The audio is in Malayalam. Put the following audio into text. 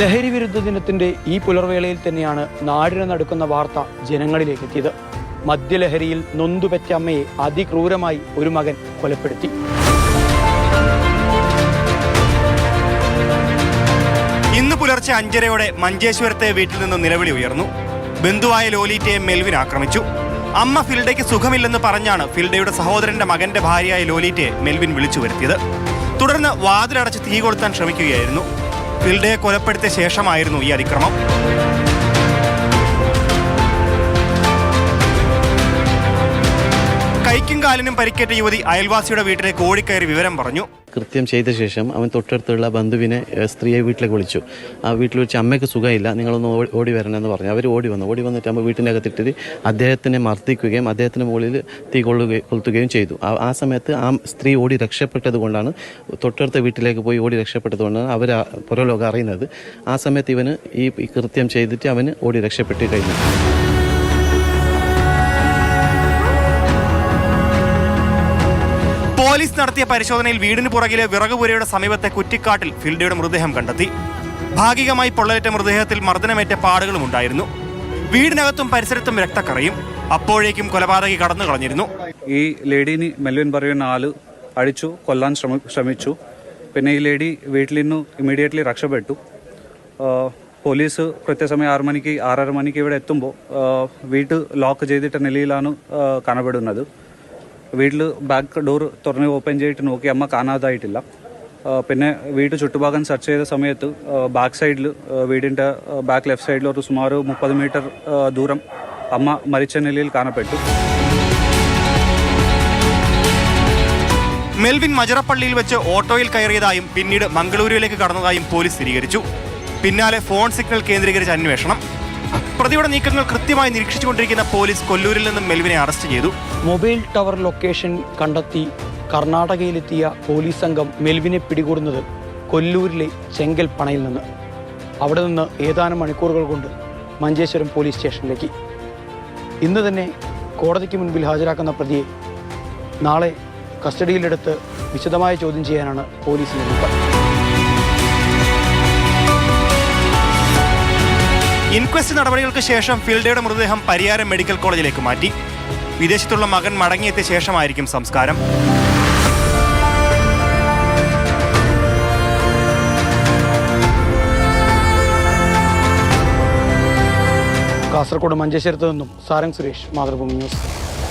ലഹരി വിരുദ്ധ ദിനത്തിന്റെ ഈ പുലർവേളയിൽ തന്നെയാണ് നാടിനെ നടക്കുന്ന വാർത്ത ജനങ്ങളിലേക്ക് എത്തിയത് മദ്യലഹരിയിൽ നൊന്തുപറ്റ അമ്മയെ അതിക്രൂരമായി ഒരു മകൻ കൊലപ്പെടുത്തി. ഇന്ന് പുലർച്ചെ അഞ്ചരയോടെ മഞ്ചേശ്വരത്തെ വീട്ടിൽ നിന്ന് നിലവിളി ഉയർന്നു. ബന്ധുവായ ലോലിറ്റയെ മെൽവിൻ ആക്രമിച്ചു. അമ്മ ഫിൽഡയ്ക്ക് സുഖമില്ലെന്ന് പറഞ്ഞാണ് ഫിൽഡയുടെ സഹോദരന്റെ മകന്റെ ഭാര്യയായ ലോലിറ്റയെ മെൽവിൻ വിളിച്ചു വരുത്തിയത് തുടർന്ന് വാതിലടച്ച് തീ കൊളുത്താൻ ശ്രമിക്കുകയായിരുന്നു. ഫിൽഡയെ കൊലപ്പെടുത്തിയ ശേഷമായിരുന്നു ഈ അതിക്രമം. കൈക്കും കാലിനും പരിക്കേറ്റ യുവതി അയൽവാസിയുടെ വീട്ടിലേക്ക് ഓടിക്കയറി വിവരം പറഞ്ഞു. കൃത്യം ചെയ്ത ശേഷം അവൻ തൊട്ടടുത്തുള്ള ബന്ധുവിനെ സ്ത്രീയെ വീട്ടിലേക്ക് വിളിച്ചു. ആ വീട്ടിൽ വെച്ച് അമ്മയ്ക്ക് സുഖമില്ല നിങ്ങളൊന്ന് ഓടി- വരണമെന്ന് പറഞ്ഞു. അവർ ഓടി വന്നു. ഓടി വന്നിട്ട് അമ്മ വീട്ടിന്റെ അകത്തിട്ടിട്ട് അദ്ദേഹത്തിനെ മർദ്ദിക്കുകയും അദ്ദേഹത്തിന് മുകളിൽ തീ കൊള്ളുകയും കൊളുത്തുകയും ചെയ്തു. ആ- സമയത്ത് ആ സ്ത്രീ ഓടി രക്ഷപ്പെട്ടത് കൊണ്ടാണ് തൊട്ടടുത്ത വീട്ടിലേക്ക് പോയി ഓടി രക്ഷപ്പെട്ടത് കൊണ്ടാണ് അവർ പുറലോകം അറിയുന്നത്. ആ സമയത്ത് ഇവന് ഈ കൃത്യം ചെയ്തിട്ട് അവന് ഓടി രക്ഷപ്പെട്ട് കഴിഞ്ഞു. പോലീസ് നടത്തിയ പരിശോധനയിൽ വീടിന് പുറകിലെ വിറകുപുരയുടെ സമീപത്തെ കുറ്റിക്കാട്ടിൽ ഫിൽഡയുടെ മൃതദേഹം കണ്ടെത്തി. ഭാഗികമായി പൊള്ളലേറ്റ മൃതദേഹത്തിൽ മർദ്ദനമേറ്റ പാടുകളും ഉണ്ടായിരുന്നു. വീടിനകത്തും പരിസരത്തും രക്തക്കറയും. അപ്പോഴേക്കും കൊലപാതകി കടന്നു കളഞ്ഞിരുന്നു. ഈ ലേഡീനി മെൽവിൻ പറയുന്ന ആൾ അടിച്ചു കൊല്ലാൻ ശ്രമിച്ചു. പിന്നെ ഈ ലേഡി വീട്ടിൽ നിന്ന് ഇമ്മീഡിയറ്റ്ലി രക്ഷപ്പെട്ടു. പോലീസ് കൃത്യസമയം ആറ് മണിക്ക് ആറര മണിക്ക് ഇവിടെ എത്തുമ്പോൾ വീട്ട് ലോക്ക് ചെയ്തിട്ട നിലയിലാണ് കാണപ്പെടുന്നത്. വീട്ടിൽ ബാക്ക് ഡോർ തുറന്ന് ഓപ്പൺ ചെയ്തിട്ട് നോക്കി അമ്മ കാണാതായിട്ടില്ല. പിന്നെ വീട് ചുറ്റുഭാഗം സെർച്ച് ചെയ്ത സമയത്ത് ബാക്ക് സൈഡിൽ വീടിന്റെ ബാക്ക് ലെഫ്റ്റ് സൈഡിൽ ഒരു സുമാർ മുപ്പത് മീറ്റർ ദൂരം അമ്മ മരിച്ച നിലയിൽ കാണപ്പെട്ടു. മെൽവിൻ മജറപ്പള്ളിയിൽ വെച്ച് ഓട്ടോയിൽ കയറിയതായും പിന്നീട് മംഗളൂരുവിലേക്ക് കടന്നതായും പോലീസ് സ്ഥിരീകരിച്ചു. പിന്നാലെ ഫോൺ സിഗ്നൽ കേന്ദ്രീകരിച്ച അന്വേഷണം. പ്രതിയുടെ നീക്കങ്ങൾ കൃത്യമായി നിരീക്ഷിച്ചുകൊണ്ടിരിക്കുന്ന പോലീസ് കൊല്ലൂരിൽ നിന്നും മെൽവിനെ അറസ്റ്റ് ചെയ്തു. മൊബൈൽ ടവർ ലൊക്കേഷൻ കണ്ടെത്തി കർണാടകയിലെത്തിയ പോലീസ് സംഘം മെൽവിനെ പിടികൂടുന്നത് കൊല്ലൂരിലെ ചെങ്കൽപ്പണയിൽ നിന്ന്. അവിടെ നിന്ന് ഏതാനും മണിക്കൂറുകൾ കൊണ്ട് മഞ്ചേശ്വരം പോലീസ് സ്റ്റേഷനിലേക്ക്. ഇന്ന് തന്നെ കോടതിക്ക് മുൻപിൽ ഹാജരാക്കുന്ന പ്രതിയെ നാളെ കസ്റ്റഡിയിലെടുത്ത് വിശദമായ ചോദ്യം ചെയ്യാനാണ് പോലീസിന്റെ നീക്കം ഇൻക്വസ്റ്റ് നടപടികൾക്ക് ശേഷം ഫിൽഡയുടെ മൃതദേഹം പരിയാരം മെഡിക്കൽ കോളേജിലേക്ക് മാറ്റി. വിദേശത്തുള്ള മകൻ മടങ്ങിയെത്തിയ ശേഷമായിരിക്കും സംസ്കാരം. കാസർഗോഡ് മഞ്ചേശ്വരത്ത് നിന്നും സാരംഗ് സുരേഷ് മാതൃഭൂമി ന്യൂസ്.